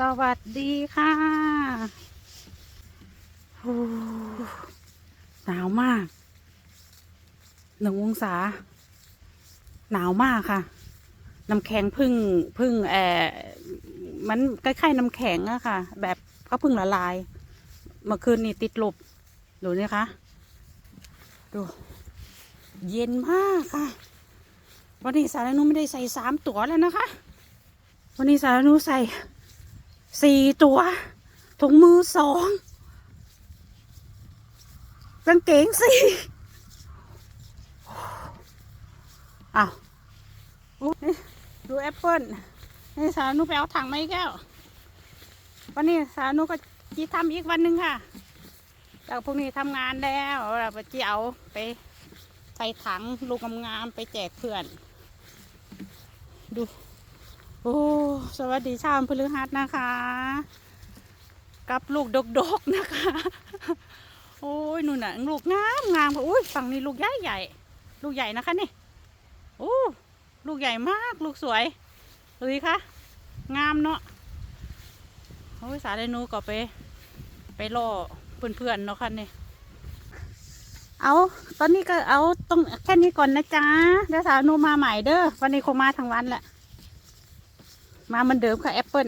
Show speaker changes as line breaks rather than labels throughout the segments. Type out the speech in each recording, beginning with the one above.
สวัสดีค่ะโอ้หนาวมาก หนึ่งองศา หนาวมากค่ะ น้ำแข็งพึ่งพึ่งแอมันคล้ๆน้ำแข็งอะค่ะ แบบเขาพึ่งละลาย เมื่อคืนนี่ติดลบ ดูนี่คะ ดู เย็นมากค่ะ วันนี้สารนุไม่ได้ใส่สามตัวแล้วนะคะ วันนี้สารนุใส่ สี่ตัวถุงมือสองกางเกงสี่อ้าวดูแอปเปิ้ลนี่สารนุไปเอาถังมาอีกแก้ว วันนี้สารนุก็จีทำอีกวันหนึ่งค่ะจากพวกนี้ทำงานแล้วเราไปจีเอาไปใส่ถังลูกงามๆไปแจกเพื่อน ดู โอ้ สวัสดีชาวพฤหัสนะคะ กับลูกดกๆนะคะ โอ้ยนู่นน่ะลูกงามงามอุ้ยฝั่งนี้ลูกใหญ่ใหญ่ ลูกใหญ่นะคะนี่ โอ้ ลูกใหญ่มาก ลูกสวยดูดิคะงามเนาะ โอ้ยสาเรนูก็ไป ไปล่อเพื่อนๆเนาะค่ะนี่เอาตอนนี้ก็เอาตรงแค่นี้ก่อนนะจ๊ะเดี๋ยวสาวหนูมาใหม่เด้อวันนี้คงมาทั้งวันแหละ มาเหมือนเดิมค่ะแอปเปิล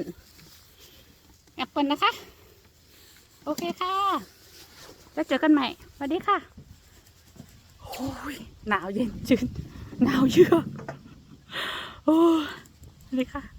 แอปเปิลนะคะ โอเคค่ะ แล้วเจอกันใหม่สวัสดีค่ะโอ้ยหนาวเย็นจืดหนาวเยือกโอ้สวัสดีค่ะ